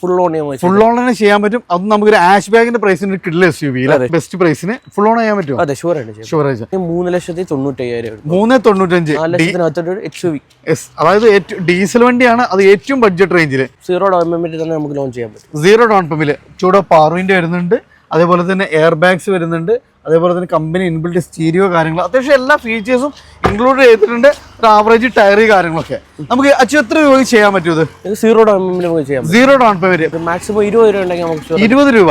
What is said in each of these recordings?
Full on full on തന്നെ ചെയ്യാൻ പറ്റും. അത് നമുക്ക് ഒരു ആഷ് ബാഗിന്റെ പ്രൈസിന് കിഡിൽ എസ് യു ബെസ്റ്റ് പ്രൈസിന് ഫുൾ ഓൺ ചെയ്യാൻ പറ്റും അതെ ഷുവർ ഷുവറേജ് മൂന്ന് ലക്ഷത്തി തൊണ്ണൂറ്റയ്യായിരം മൂന്ന് തൊണ്ണൂറ്റഞ്ച്. അതായത് ഡീസൽ വണ്ടിയാണ് അത് ഏറ്റവും ബഡ്ജറ്റ് റേഞ്ചിൽ സീറോ ഡൗൺ പേയ്മെന്റ് തന്നെ നമുക്ക് ലോൺ ചെയ്യാൻ പറ്റും. സീറോ ഡൗൺ പേയ്മെന്റ് ചൂടെ പാറുവിന്റെ വരുന്നുണ്ട്. അതേപോലെ തന്നെ എയർ ബാഗ്സ് വരുന്നുണ്ട്. അതേപോലെ തന്നെ കമ്പനി ഇൻബിൽഡ് സ്റ്റീരിയോ കാര്യങ്ങൾ അത്യാവശ്യം എല്ലാ ഫീച്ചേഴ്സും ഇൻക്ലൂഡ് ചെയ്തിട്ടുണ്ട്. ഒരു ആവറേജ് ടയറി കാര്യങ്ങളൊക്കെ. നമുക്ക് അച്ഛൻ എത്ര രൂപ ചെയ്യാൻ പറ്റും ഇത്? Zero down payment zero down payment maximum ഇരുപത് രൂപ ഉണ്ടെങ്കിൽ നമുക്ക് ഇരുപത് രൂപ.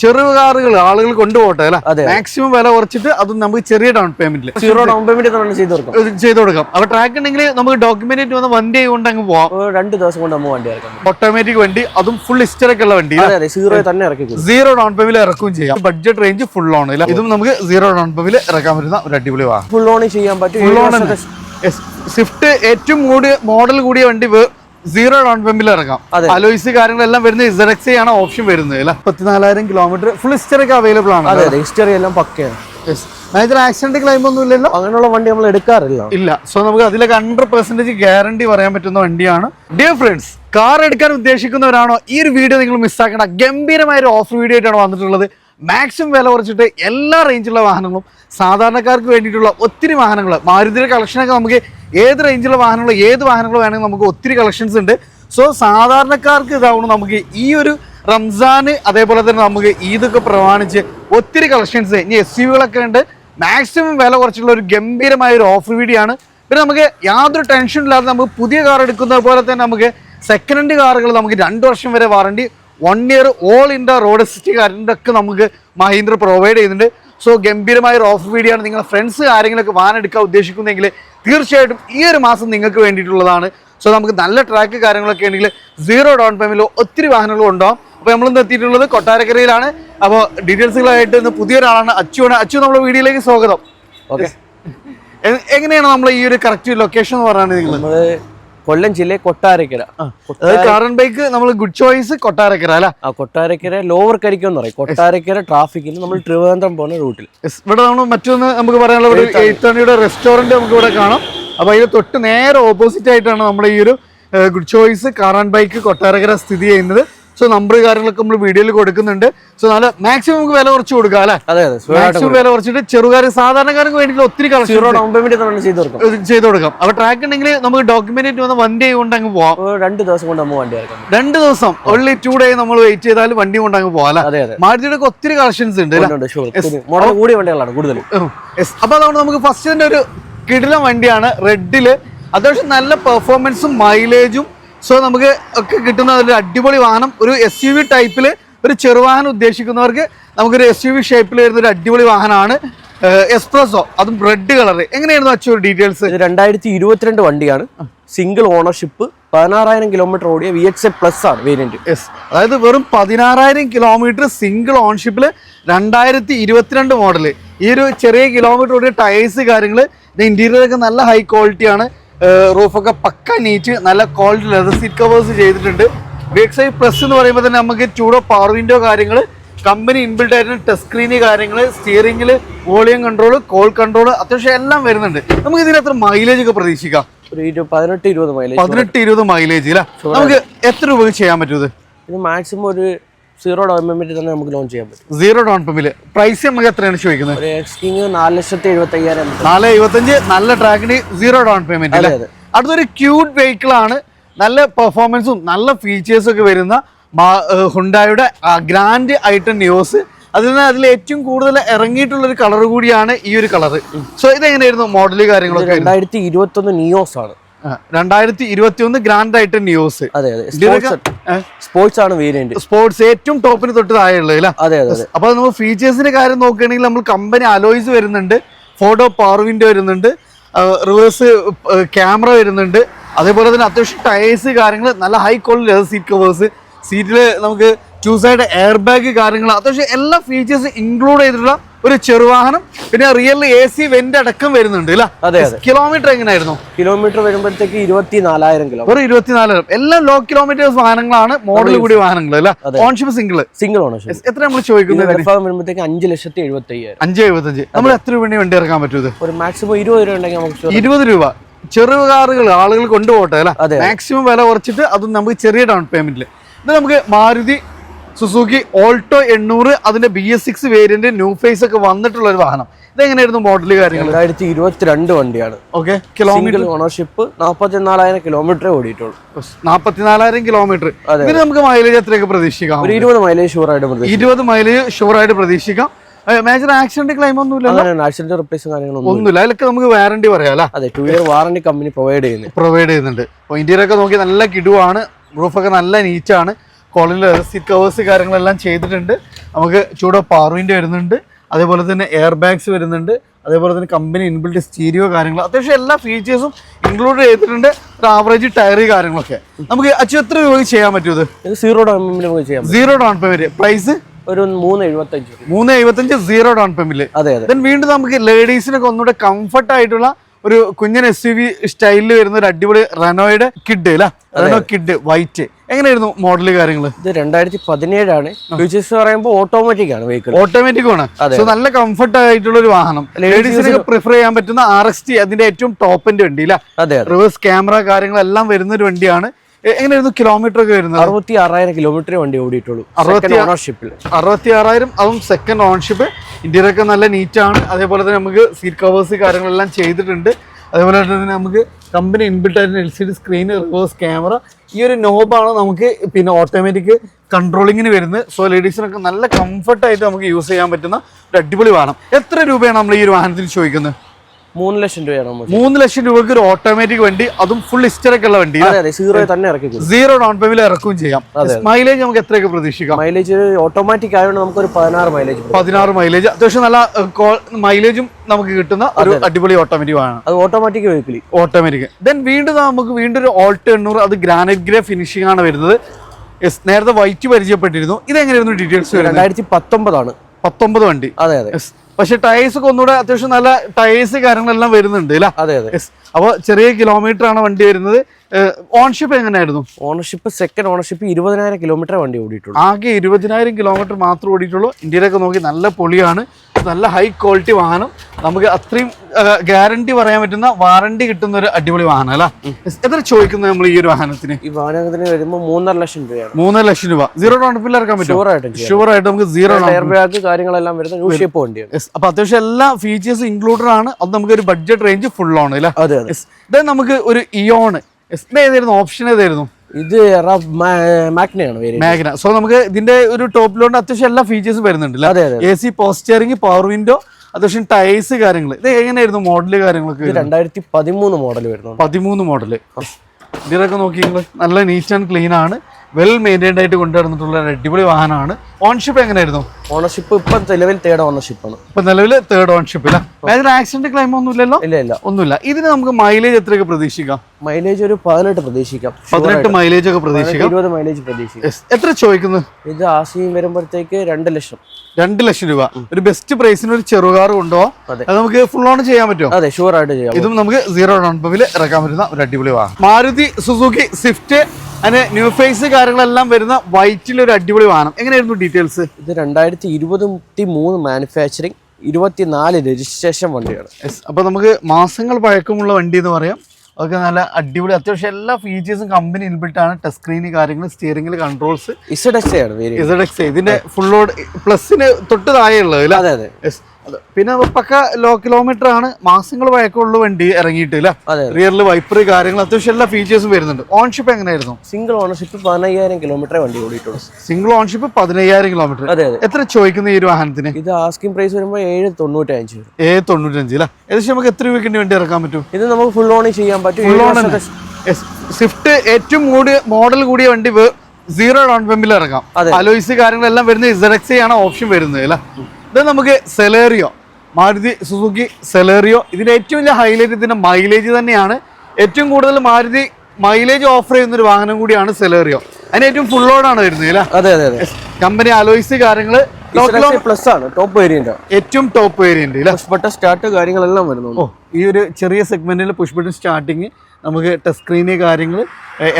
ചെറു കാറുകൾ ആളുകൾ കൊണ്ടുപോട്ടെ അല്ലെ. മാക്സിമം വില കുറച്ചിട്ട് അത് നമുക്ക് ചെറിയ ഡൗൺ പേയ്മെന്റിൽ സീറോ ഡൗൺ പേയ്മെന്റ് ചെയ്ത് കൊടുക്കാം. ചെയ്ത് കൊടുക്കാം. അപ്പൊ ട്രാക്ക് ഉണ്ടെങ്കിൽ നമുക്ക് ഡോക്യുമെന്റ് വന്ന വണ്ടി കൊണ്ട് അങ്ങ് പോവാം. രണ്ട് ദിവസം കൊണ്ട് നമ്മൾ വണ്ടി ഇറക്കാം. ഓട്ടോമാറ്റിക് വണ്ടി അതും ഫുൾ ഹിസ്റ്ററൊക്കെ ഉള്ള വണ്ടി സീറോ തന്നെ ഇറക്കി സീറോ ഡൗൺ പേയ്മെന്റ് ഇറക്കുകയും ചെയ്യാം. ബഡ്ജറ്റ് റേഞ്ച് ഫുൾ ഓൺ ഇല്ല ഇതും നമുക്ക് സീറോ ഡൗൺ പേയ്മെന്റ് ഇറക്കാൻ പറ്റുന്ന ഒരു അടിപൊളി വാഹനം. ഫുൾ ഓൺ ചെയ്യാൻ പറ്റും. ഫുൾ ഓൺ സ്വിഫ്റ്റ് ഏറ്റവും കൂടിയ മോഡൽ കൂടിയ വണ്ടി സീറോ ഡൗൺ പേയ്മെന്റിൽ ഇറങ്ങാം. അലോയ്സ് കാര്യങ്ങളെല്ലാം വരുന്ന ഇസറക്സ് ആണ് ഓപ്ഷൻ വരുന്നത് അല്ല? പത്തിനാലായിരം കിലോമീറ്റർ ഫുൾ ഹിസ്റ്ററി ഒക്കെ അവൈലബിൾ ആണ്. അതെ അതെ. ഹിസ്റ്ററി എല്ലാം പക്കയാണ്. ആക്സിഡന്റ് ക്ലൈം ഒന്നും ഇല്ലല്ലോ? അങ്ങനെയുള്ള വണ്ടി നമ്മൾ എടുക്കാറില്ല. ഇല്ല. സോ നമുക്ക് അതിലൊക്കെ ഹൺഡ്രഡ് പെർസെന്റേജ് ഗ്യാരണ്ടി പറയാൻ പറ്റുന്ന വണ്ടിയാണ്. ഡിയർ ഫ്രണ്ട്സ് കാർ എടുക്കാൻ ഉദ്ദേശിക്കുന്നവരാണോ? ഈ ഒരു വീഡിയോ നിങ്ങൾ മിസ്സാക്കേണ്ട ഗംഭീരമായ ഒരു ഓഫർ വീഡിയോ ആയിട്ടാണ് വന്നിട്ടുള്ളത്. മാക്സിമം വില കുറച്ചിട്ട് എല്ലാ റേഞ്ചിലുള്ള വാഹനങ്ങളും സാധാരണക്കാർക്ക് വേണ്ടിയിട്ടുള്ള ഒത്തിരി വാഹനങ്ങൾ മാരുതിയുടെ കളക്ഷനൊക്കെ നമുക്ക് ഏത് റേഞ്ചിലുള്ള വാഹനങ്ങൾ ഏത് വാഹനങ്ങൾ വേണമെങ്കിൽ നമുക്ക് ഒത്തിരി കളക്ഷൻസ് ഉണ്ട്. സോ സാധാരണക്കാർക്ക് ഇതാവണം നമുക്ക് ഈ ഒരു റംസാന് അതേപോലെ തന്നെ നമുക്ക് ഈദൊക്കെ പ്രമാണിച്ച് ഒത്തിരി കളക്ഷൻസ് ഇനി എസ് യുകളൊക്കെ ഉണ്ട്. മാക്സിമം വില കുറച്ചുള്ള ഒരു ഗംഭീരമായ ഒരു ഓഫർ വീഡിയോ ആണ് പിന്നെ നമുക്ക് യാതൊരു ടെൻഷനും ഇല്ലാതെ നമുക്ക് പുതിയ കാർ എടുക്കുന്നത് പോലെ തന്നെ നമുക്ക് സെക്കൻഡ് ഹാൻഡ് കാറുകൾ നമുക്ക് രണ്ട് വർഷം വരെ warranty one year all India road assist ഒക്കെ നമുക്ക് മഹീന്ദ്ര പ്രൊവൈഡ് ചെയ്യുന്നുണ്ട്. സോ ഗംഭീരമായ ഒരു ഓഫർ വീഡിയോ ആണ് നിങ്ങളുടെ ഫ്രണ്ട്സ് ആരെങ്കിലുമൊക്കെ വാഹനം എടുക്കാൻ ഉദ്ദേശിക്കുന്നെങ്കിൽ തീർച്ചയായിട്ടും ഈ ഒരു മാസം നിങ്ങൾക്ക് വേണ്ടിയിട്ടുള്ളതാണ്. സോ നമുക്ക് നല്ല ട്രാക്ക് കാര്യങ്ങളൊക്കെ ഉണ്ടെങ്കിൽ സീറോ ഡൗൺ പേയ്മെന്റിൽ ഒത്തിരി വാഹനങ്ങൾ ഉണ്ടാവും അപ്പോൾ നമ്മളിന്ന് എത്തിയിട്ടുള്ളത് കൊട്ടാരക്കരയിലാണ്. അപ്പോൾ ഡീറ്റെയിൽസുകളായിട്ട് ഇന്ന് പുതിയൊരാളാണ് അച്ചുവാണ് അച്ചു നമ്മുടെ വീഡിയോയിലേക്ക് സ്വാഗതം. ഓക്കെ എങ്ങനെയാണ് നമ്മൾ ഈ ഒരു കറക്റ്റ് ലൊക്കേഷൻ എന്ന് പറയുന്നത് നിങ്ങൾ കൊല്ലം ജില്ലയിൽ കൊട്ടാരക്കര. കാറൻ ബൈക്ക് നമ്മൾ ഗുഡ് ചോയ്സ് കൊട്ടാരക്കര അല്ല? ആ കൊട്ടാരക്കര ലോവർ കരിക്കും എന്ന് പറയും. കൊട്ടാരക്കര ട്രാഫിക്കിൽ നമ്മൾ ട്രിവാൻഡ്രം പോകുന്ന റൂട്ടിൽ ഇവിടെ നമ്മൾ മറ്റൊന്ന് നമുക്ക് പറയാനുള്ള ഒരു എയ്ത്തണിയുടെ റെസ്റ്റോറന്റ് നമുക്ക് ഇവിടെ കാണാം. അപ്പൊ അതിന് തൊട്ട് നേരെ ഓപ്പോസിറ്റ് ആയിട്ടാണ് നമ്മുടെ ഈ ഒരു good choice car bike Kottarakkara സ്ഥിതി ചെയ്യുന്നത്. സോ നമ്പർ കാര്യങ്ങളൊക്കെ നമ്മൾ വീഡിയോയിൽ കൊടുക്കുന്നുണ്ട്. സോ നല്ല മാക്സിമം നമുക്ക് വില കുറച്ച് കൊടുക്കാം അല്ലെ? അതെ മാക്സിമം വില കുറച്ചിട്ട് ചെറുകാർ സാധാരണക്കാർക്ക് വേണ്ടിയിട്ടുള്ള ഒത്തിരി കളക്ഷൻ ഡൗൺ പേയ്മെന്റ് ചെയ്ത് കൊടുക്കാം. ചെയ്ത് കൊടുക്കാം. അപ്പൊ ട്രാക്ക് ഉണ്ടെങ്കിൽ നമുക്ക് ഡോക്യുമെന്റ് വന്ന വണ്ടി കൊണ്ട് അങ്ങ് പോവാം. രണ്ട് ദിവസം കൊണ്ട് നമ്മൾ വണ്ടി രണ്ട് ദിവസം ഓൺലി ടു ഡേ നമ്മൾ വെയിറ്റ് ചെയ്താൽ വണ്ടി കൊണ്ട് അങ്ങ് പോവാം അല്ലെ? മാരുതിയുടെ ഒക്കെ ഒത്തിരി കളക്ഷൻസ് ഉണ്ട് മോഡൽ കൂടിയ വണ്ടികളാണ് കൂടുതൽ അപ്പൊ അതാണ് നമുക്ക് ഫസ്റ്റിന്റെ ഒരു കിടിലം വണ്ടിയാണ് റെഡിൽ അത്യാവശ്യം നല്ല പെർഫോമൻസും മൈലേജും സോ നമുക്ക് ഒക്കെ കിട്ടുന്ന ഒരു അടിപൊളി വാഹനം ഒരു എസ് യു വി ടൈപ്പിൽ ഒരു ചെറുവാഹനം ഉദ്ദേശിക്കുന്നവർക്ക് നമുക്കൊരു എസ് യു വി ഷേപ്പിൽ വരുന്ന ഒരു അടിപൊളി വാഹനമാണ് എക്സ്പ്രസോ അതും റെഡ് കളർ എങ്ങനെയായിരുന്നു അച്ചു ഡീറ്റെയിൽസ് രണ്ടായിരത്തി ഇരുപത്തിരണ്ട് വണ്ടിയാണ്. സിംഗിൾ ഓണർഷിപ്പ് പതിനാറായിരം കിലോമീറ്റർ ഓടിയ വി എക്സ് എ പ്ലസ് ആണ് വേരിയന്റ് യെസ് അതായത് വെറും പതിനാറായിരം കിലോമീറ്റർ സിംഗിൾ ഓൺഷിപ്പിൽ രണ്ടായിരത്തി ഇരുപത്തിരണ്ട് മോഡൽ ഈ ഒരു ചെറിയ കിലോമീറ്റർ ഓടിയ ടയേഴ്സ് കാര്യങ്ങൾ ഇന്റീരിയർ ഒക്കെ നല്ല ഹൈ ക്വാളിറ്റിയാണ് റൂഫൊക്കെ പക്ക നീറ്റ് നല്ല ക്വാളിറ്റി ലെതർ സീറ്റ് കവേഴ്സ് ചെയ്തിട്ടുണ്ട്. വി എക്സ് ഐ പ്ലസ് എന്ന് പറയുമ്പോൾ തന്നെ നമുക്ക് ചൂടോ പവർ വിൻഡോ കാര്യങ്ങൾ കമ്പനി ഇൻബിൽഡ് ആയിട്ടുള്ള ടച്ച് സ്ക്രീന് കാര്യങ്ങൾ സ്റ്റിയറിംഗിൽ വോളിയം കൺട്രോൾ കോൾ കൺട്രോൾ അത്യാവശ്യം എല്ലാം വരുന്നുണ്ട്. നമുക്ക് ഇതിന് എത്ര മൈലേജ് ഒക്കെ പ്രതീക്ഷിക്കാം? പതിനെട്ട് ഇരുപത് മൈലേജ് പതിനെട്ട് ഇരുപത് മൈലേജ് അല്ലേ? നമുക്ക് എത്ര രൂപ ചെയ്യാൻ പറ്റും ഇത്? മാക്സിമം ഒരു സീറോ ഡൗൺ പേയ്മെന്റ് തന്നെ നമുക്ക് ലോൺ ചെയ്യാൻ പറ്റും. സീറോ ഡൗൺ പേയ്മെന്റ് പ്രൈസ് നമുക്ക് എത്രയാണ് ചോദിക്കുന്നത്? ഒരു എക്സ്കിങ് നാല് ലക്ഷത്തി എഴുപത്തി അയ്യായിരം നാല് എഴുപത്തഞ്ച് നല്ല ട്രാക്കിന് സീറോ ഡൗൺ പേയ്മെന്റ് അല്ലേ? അടുത്ത അടുത്തൊരു ക്യൂട്ട് വെഹിക്കിൾ ആണ്. നല്ല പെർഫോമൻസും നല്ല ഫീച്ചേഴ്സും ഒക്കെ വരുന്ന ഹുണ്ടായുടെ ഗ്രാൻഡ് ഐറ്റം ന്യൂസ് അതിൽ നിന്ന് അതിൽ ഏറ്റവും കൂടുതൽ ഇറങ്ങിയിട്ടുള്ള ഒരു കളർ കൂടിയാണ് ഈ ഒരു കളർ സോ ഇതെങ്ങനെയായിരുന്നു മോഡൽ കാര്യങ്ങളൊക്കെ? രണ്ടായിരത്തി ഇരുപത്തി ഒന്ന് നിയോസ് ആണ്. രണ്ടായിരത്തി ഇരുപത്തി ഒന്ന് ഗ്രാൻഡ് ഐറ്റം ന്യൂസ് സ്പോർട്സ് ആണ്. വേരിയന്റ് സ്പോർട്സ് ഏറ്റവും ടോപ്പിന് തൊട്ട് താഴെയുള്ളത് അല്ലേ? അതെ അതെ അതെ. അപ്പൊ നമ്മൾ ഫീച്ചേഴ്സിന്റെ കാര്യം നോക്കുകയാണെങ്കിൽ നമ്മൾ കമ്പനി അലോയ്സ് വരുന്നുണ്ട് ഫോട്ടോ പവർ വിൻഡോ വരുന്നുണ്ട് റിവേഴ്സ് ക്യാമറ വരുന്നുണ്ട്. അതേപോലെ തന്നെ അത്യാവശ്യം ടയേഴ്സ് കാര്യങ്ങൾ നല്ല ഹൈ ക്വാളിറ്റി സീറ്റ് കവേഴ്സ് സീറ്റിൽ നമുക്ക് ടു സൈഡ് എയർ ബാഗ് കാര്യങ്ങൾ അത്യാവശ്യം എല്ലാ ഫീച്ചേഴ്സും ഇൻക്ലൂഡ് ചെയ്തിട്ടുള്ള ഒരു ചെറുവാഹനം. പിന്നെ റിയൽ എ സി വെന്റ് അടക്കം വരുന്നുണ്ട് അല്ല? അതെ കിലോമീറ്റർ എങ്ങനെയായിരുന്നു കിലോമീറ്റർ വരുമ്പോഴത്തേക്ക് ഇരുപത്തിനാലായിരം കിലോ ഒരു ഇരുപത്തിനാലായിരം. എല്ലാം ലോ കിലോമീറ്റേഴ്സ് വാഹനങ്ങളാണ്. മോഡൽ കൂടി വാഹനങ്ങൾ അല്ല. ഓൺഷിപ്പ് സിംഗിൾ സിംഗിൾ ഓണർഷിപ്പ് എത്ര നമ്മൾ ചോദിക്കുന്നത് വരുമ്പോഴത്തേക്ക് അഞ്ച് ലക്ഷത്തി എഴുപത്തി അയ്യായിരം അഞ്ച് എഴുപത്തഞ്ച്. നമ്മൾ എത്ര രൂപ വണ്ടി ഇറക്കാൻ പറ്റും ഒരു മാക്സിമം ഇരുപത് രൂപ ഉണ്ടെങ്കിൽ നമുക്ക് ഇരുപത് രൂപ. ചെറു കാറുകൾ ആളുകൾ കൊണ്ടുപോട്ടെ അല്ല? മാക്സിമം വില കുറച്ചിട്ട് അതും നമുക്ക് ചെറിയ ഡൗൺ പേയ്മെന്റിൽ ഇത് നമുക്ക് മാരുതി സുസുക്കി ഓൾട്ടോ എണ്ണൂറ് അതിന്റെ B S six variant new face ഒക്കെ വന്നിട്ടുള്ള ഒരു വാഹനം. ഇതെങ്ങനെയായിരുന്നു മോഡൽ കാര്യങ്ങൾ രണ്ടായിരത്തി ഇരുപത്തിരണ്ട് വണ്ടിയാണ് ഓക്കെ കിലോമീറ്റർ ഓണർഷിപ്പ് നാൽപ്പത്തിനാലായിരം കിലോമീറ്റർ ഓടിയിട്ടുള്ളൂ. നാപ്പത്തിനാലായിരം കിലോമീറ്റർ. ഇതിന് നമുക്ക് മൈലേജ് എത്രയൊക്കെ പ്രതീക്ഷിക്കാം? ഒരു ഇരുപത് മൈലേജ് ഷുവർ ആയിട്ട് പ്രതീക്ഷിക്കും. ഇരുപത് മൈലേജ് ഷുവർ ആയിട്ട് പ്രതീക്ഷിക്കാം. മേജർ ആക്സിഡന്റ് ക്ലെയിം ഒന്നുമില്ല ആക്സിഡന്റ് റിപ്ലേസും കാര്യങ്ങളൊന്നും ഒന്നുമില്ല. അതിലൊക്കെ നമുക്ക് വാറണ്ടി പറയാം അതെ two year warranty company provide ചെയ്യുന്നു പ്രൊവൈഡ് ചെയ്യുന്നുണ്ട്. അപ്പോൾ ഇന്ത്യയിലൊക്കെ നോക്കി നല്ല കിടുവാണ്. റൂഫൊക്കെ നല്ല നീറ്റാണ് കോളിൽ സീറ്റ് കവേഴ്സ് കാര്യങ്ങളെല്ലാം ചെയ്തിട്ടുണ്ട്. നമുക്ക് ചൂടോ പാറുവിന്റെ വരുന്നുണ്ട്. അതേപോലെ തന്നെ എയർ ബാഗ്സ് വരുന്നുണ്ട്. അതേപോലെ തന്നെ കമ്പനി ഇൻബിൽഡ് സ്റ്റീരിയോ കാര്യങ്ങൾ. അത്യാവശ്യം എല്ലാ ഫീച്ചേഴ്സും ഇൻക്ലൂഡ് ചെയ്തിട്ടുണ്ട്. ഒരു ആവറേജ് ടയർ കാര്യങ്ങളൊക്കെ. നമുക്ക് അച്ഛൻ എത്ര രൂപയ്ക്ക് ചെയ്യാൻ പറ്റും ഇത്? സീറോ ഡൗൺ പേയ്മെന്റ് നമുക്ക് ചെയ്യാം സീറോ ഡൗൺ പേയ്മെന്റ് പ്രൈസ് ഒരു മൂന്ന് എഴുപത്തഞ്ച് മൂന്ന് എഴുപത്തഞ്ച് സീറോ ഡൗൺ പേയ്മെന്റ് അതെ അതെ. വീണ്ടും നമുക്ക് ലേഡീസിനൊക്കെ ഒന്നുകൂടെ കംഫർട്ട് ആയിട്ടുള്ള ഒരു കുഞ്ഞൻ എസ് യു വി സ്റ്റൈലിൽ വരുന്ന ഒരു അടിപൊളി റെനോയുടെ കിഡ് അല്ല റെനോ കിഡ് വൈറ്റ് എങ്ങനെയായിരുന്നു മോഡൽ കാര്യങ്ങൾ ഇത് രണ്ടായിരത്തി പതിനേഴാണ് ഫീച്ചേഴ്സ് പറയുമ്പോൾ ഓട്ടോമാറ്റിക് ആണ് വെഹിക്കിൾ ഓട്ടോമാറ്റിക് ആണ്. നല്ല കംഫർട്ട് ആയിട്ടുള്ള ഒരു വാഹനം ലേഡീസിനൊക്കെ പ്രിഫർ ചെയ്യാൻ പറ്റുന്ന ആർ എക്സ് ടി അതിന്റെ ഏറ്റവും ടോപ്പിന്റെ വണ്ടി അല്ല അതെ റിവേഴ്സ് ക്യാമറ കാര്യങ്ങളെല്ലാം വരുന്ന ഒരു വണ്ടിയാണ് എങ്ങനെയായിരുന്നു കിലോമീറ്റർ ഒക്കെ വരുന്നത്? അറുപത്തി ആറായിരം കിലോമീറ്റർ വണ്ടി ഓടിയിട്ടുള്ളൂ. അറുപത്തി ഓണർഷിപ്പിൽ അറുപത്തി ആറായിരം അതും സെക്കൻഡ് ഓൺഷിപ്പ് ഇന്ത്യയിലൊക്കെ നല്ല നീറ്റാണ് അതേപോലെ തന്നെ നമുക്ക് സീറ്റ് കവേഴ്സ് കാര്യങ്ങളെല്ലാം ചെയ്തിട്ടുണ്ട്. അതേപോലെ തന്നെ നമുക്ക് കമ്പനി ഇൻബിൽട്ട് ആയിട്ടുള്ള L C D screen reverse camera ഈ ഒരു നോബാണ് നമുക്ക് പിന്നെ ഓട്ടോമാറ്റിക് കൺട്രോളിങ്ങിന് വരുന്നത്. സോ ലേഡീസിനൊക്കെ നല്ല കംഫർട്ടായിട്ട് നമുക്ക് യൂസ് ചെയ്യാൻ പറ്റുന്ന ഒരു അടിപൊളി വാഹനം. എത്ര രൂപയാണ് നമ്മൾ ഈ ഒരു വാഹനത്തിന് ചോദിക്കുന്നത്? മൂന്ന് ലക്ഷം രൂപയാണ് മൂന്ന് ലക്ഷം രൂപയ്ക്ക് ഒരു ഓട്ടോമാറ്റിക് വണ്ടി അതും ഫുൾ ഹിസ്റ്ററൊക്കെ ഉള്ള വണ്ടി സീറോ തന്നെ ഇറക്കി സീറോ ഡൗൺ പേയ്മെന്റ് ഇറക്കുകയും ചെയ്യാം. മൈലേജ് നമുക്ക് എത്രയൊക്കെ പ്രതീക്ഷിക്കാം? മൈലേജ് ഓട്ടോമാറ്റിക് ആയതുകൊണ്ട് നമുക്ക് ഒരു പതിനാറ് മൈലേജ് പതിനാറ് മൈലേജ് അത്യാവശ്യം നല്ല മൈലേജും നമുക്ക് കിട്ടുന്ന ഒരു അടിപൊളി ഓട്ടോമാറ്റിക് ആണ് അത് ഓട്ടോമാറ്റിക് വെഹിക്കിൾ ഓട്ടോമാറ്റിക് ദെൻ വീണ്ടും നമുക്ക് വീണ്ടും ഒരു ഓൾട്ടോ എണ്ണൂറ് അത് ഗ്രാനൈറ്റ് ഗ്രേ ഫിനിഷിംഗ് ആണ് വരുന്നത്. നേരത്തെ വൈറ്റ് പരിചയപ്പെട്ടിരുന്നു. ഇതെങ്ങനെയായിരുന്നു ഡീറ്റെയിൽസ് രണ്ടായിരത്തി പത്തൊമ്പതാണ്. പത്തൊമ്പത് വണ്ടി. അതെ അതെ. പക്ഷെ ടയേഴ്സ് ഒക്കെ ഒന്നുകൂടെ അത്യാവശ്യം നല്ല ടയേഴ്സ് കാര്യങ്ങളെല്ലാം വരുന്നുണ്ട് അല്ലേ അതെ അതെ. അപ്പോൾ ചെറിയ കിലോമീറ്റർ ആണ് വണ്ടി വരുന്നത്. ഓൺഷിപ്പ് എങ്ങനെയായിരുന്നു? ഓണർഷിപ്പ് സെക്കൻഡ് ഓണർഷിപ്പ് ഇരുപതിനായിരം കിലോമീറ്റർ വണ്ടി ഓടിയിട്ടുള്ളൂ. ആകെ ഇരുപതിനായിരം കിലോമീറ്റർ മാത്രം ഓടിയിട്ടുള്ളൂ. ഇന്ത്യയിലൊക്കെ നോക്കി നല്ല പൊളിയാണ്. നല്ല ഹൈ ക്വാളിറ്റി വാഹനം. നമുക്ക് അത്രയും ഗ്യാരണ്ടി പറയാൻ പറ്റുന്ന വാറണ്ടി കിട്ടുന്ന ഒരു അടിപൊളി വാഹനം അല്ല? എത്ര ചോദിക്കുന്നത് നമ്മൾ ഈ ഒരു വാഹനത്തിന്? ഈ വാഹനത്തിന് വരുമ്പോൾ മൂന്നര ലക്ഷം രൂപയാണ്. മൂന്നര ലക്ഷം രൂപ. സീറോ ഡൗൺ ഇറക്കാൻ പറ്റും ഷുവർ ആയിട്ടും നമുക്ക് സീറോ ബാഗ് കാര്യങ്ങളെല്ലാം വരുന്ന ന്യൂ ഷേപ്പ് വണ്ടിയാണ്. അപ്പൊ അത്യാവശ്യം എല്ലാ ഫീച്ചേഴ്സും ഇൻക്ലൂഡഡ് ആണ്. അത് നമുക്ക് ഒരു ബഡ്ജറ്റ് റേഞ്ച് ഫുൾ ആണ് അല്ലേ? അതെ അതെ. ഇത് നമുക്ക് ഒരു ഇയോണ് ഏതായിരുന്നു? ഓപ്ഷൻ ഏതായിരുന്നു? ഇത് മാഗ്നയാണ് മാഗ്ന സോ നമുക്ക് ഇതിന്റെ ഒരു ടോപ്പിലോട്ട് അത്യാവശ്യം എല്ലാ ഫീച്ചേഴ്സും വരുന്നുണ്ട് അതെ അതെ A C power steering power window അത്യാവശ്യം ടൈസ് കാര്യങ്ങൾ ഇത് എങ്ങനെയായിരുന്നു മോഡൽ കാര്യങ്ങളൊക്കെ രണ്ടായിരത്തി പതിമൂന്ന് മോഡൽ വരുന്നു പതിമൂന്ന് മോഡൽ ഇതിലൊക്കെ നോക്കി നല്ല നീറ്റ് ആൻഡ് ക്ലീൻ ആണ്. വെൽ മെയിന്റൈൻഡ് ആയിട്ട് കൊണ്ടുവന്നിട്ടുള്ള ഒരു അടിപൊളി വാഹനമാണ്. ഓൺഷിപ്പ് എങ്ങനെയായിരുന്നു? ഓണർഷിപ്പ് ഇപ്പൊ നിലവിൽ തേർഡ് ഓണർഷിപ്പ് ആണ്. ഇപ്പൊ നിലവിൽ തേർഡ് ഓൺഷിപ്പ് ഇല്ല? അതായത് ആക്സിഡന്റ് ക്ലൈം ഒന്നുമില്ലല്ലോ? ഇല്ല ഇല്ല. ഒന്നുമില്ല. ഇതിന് നമുക്ക് മൈലേജ് എത്രയൊക്കെ പ്രതീക്ഷിക്കാം? മൈലേജ് ഒരു പതിനെട്ട് പ്രതീക്ഷിക്കാം. പതിനെട്ട് മൈലേജ് ഒക്കെ പ്രതീക്ഷിക്കാം. ഇരുപത് മൈലേജ് പ്രതീക്ഷിക്കാം. എത്ര ചോദിക്കുന്നു ഇത് ആസിയും വരുമ്പോഴത്തേക്ക് രണ്ട് ലക്ഷം. രണ്ട് ലക്ഷം രൂപ. ഒരു ബെസ്റ്റ് പ്രൈസിന് ഒരു ചെറുകാർ കൊണ്ടുപോകാം അതെ. അത് നമുക്ക് ഫുൾ ഓൺ ചെയ്യാൻ പറ്റുമോ? അതെ ഷുവർ ആയിട്ട് ചെയ്യാം ഇതും നമുക്ക് സീറോ ഡൗൺ പമ്പിൽ ഇറക്കാൻ പറ്റുന്ന ഒരു അടിപൊളി വാഹനം. മാരുതി സുസുക്കി സ്വിഫ്റ്റ് അതിന് ന്യൂ ഫേസ് കാര്യങ്ങളെല്ലാം വരുന്ന വൈറ്റിൽ ഒരു അടിപൊളി വാഹനം. എങ്ങനെയായിരുന്നു ഡീറ്റെയിൽസ് ഇത് രണ്ടായിരത്തി ഇരുപത്തി മൂന്ന് മാനുഫാക്ചറിങ് ഇരുപത്തിനാല് രജിസ്ട്രേഷൻ വണ്ടിയാണ്. അപ്പോൾ നമുക്ക് മാസങ്ങൾ പഴക്കമുള്ള വണ്ടി എന്ന് പറയാം. അതൊക്കെ നല്ല അടിപൊളി അത്യാവശ്യം എല്ലാ ഫീച്ചേഴ്സും കമ്പനി ഇൻബിൽട്ട് ആണ്. ടച്ച് സ്ക്രീന് കാര്യങ്ങൾ സ്റ്റിയറിംഗിൽ കൺട്രോൾസ് ഇസഡക്സ് ആണ് ഇസഡക്സ് ഇതിന്റെ ഫുൾ ലോഡ് പ്ലസിന് തൊട്ട് താഴെയുള്ളത് ഉള്ളത് അതെ. അത്. പിന്നെ പക്ക ലോ കിലോമീറ്റർ ആണ്. മാസങ്ങൾ വഴക്കമുള്ള വണ്ടി ഇറങ്ങിയിട്ട് റിയറിൽ വൈപ്പർ കാര്യങ്ങൾ അത്യാവശ്യം എല്ലാ ഫീച്ചേഴ്സും വരുന്നുണ്ട്. ഓൺഷിപ്പ് എങ്ങനെയായിരുന്നു? സിംഗിൾ ഓണർഷിപ്പ് പതിനയ്യായിരം കിലോമീറ്റർ വണ്ടി ഓടിയിട്ടുള്ളൂ. സിംഗിൾ ഓൺഷിപ്പ് പതിനയ്യായിരം കിലോമീറ്റർ അതെ എത്ര ചോദിക്കുന്ന ഈ ഒരു വാഹനത്തിന്? ഇത് ആസ്കിംഗ് പ്രൈസ് വരുമ്പോൾ ഏഴ് തൊണ്ണൂറ്റി അഞ്ച് വരും. ഏ തൊണ്ണൂറ്റഞ്ച് അല്ലേ ഏകദേശം നമുക്ക് എത്ര രൂപയ്ക്ക് വേണ്ടി ഇറക്കാൻ പറ്റും? ഇത് നമുക്ക് ഫുൾ ഓൺ ചെയ്യാൻ പറ്റും. ഫുൾ ഓൺ സ്വിഫ്റ്റ് ഏറ്റവും കൂടിയ മോഡൽ കൂടിയ വണ്ടി സീറോ ഡൗൺ പേയ്മെന്റിൽ ഇറക്കാം അലോയിസ് അലോയ്സ് കാര്യങ്ങളെല്ലാം വരുന്നത് ഇസഡക്സി ആണ് ഓപ്ഷൻ വരുന്നത് അല്ലേ ഇത് നമുക്ക് സെലേറിയോ മാരുതി സുസുക്കി സെലേറിയോ ഇതിന്റെ ഏറ്റവും വലിയ ഹൈലൈറ്റ് ഇതിന്റെ മൈലേജ് തന്നെയാണ്. ഏറ്റവും കൂടുതൽ മാരുതി മൈലേജ് ഓഫർ ചെയ്യുന്ന ഒരു വാഹനം കൂടിയാണ് സെലേറിയോ അതിന് ഏറ്റവും ഫുൾ ലോഡാണ് വരുന്നത് അല്ലേ? അതെ അതെ അതെ. കമ്പനി അലോയ്സ് കാര്യങ്ങൾ പ്ലസ് ആണ് ടോപ്പ് വേരിയന്റ് ഏറ്റവും ടോപ്പ് വേരിയന്റ് പുഷ് പുഷ്പട്ട സ്റ്റാർട്ട് കാര്യങ്ങളെല്ലാം വരുന്നു ഈ ഒരു ചെറിയ സെഗ്മെന്റിൽ പുഷ് ബട്ടൺ സ്റ്റാർട്ടിങ് നമുക്ക് ടച്ച് സ്ക്രീന് കാര്യങ്ങൾ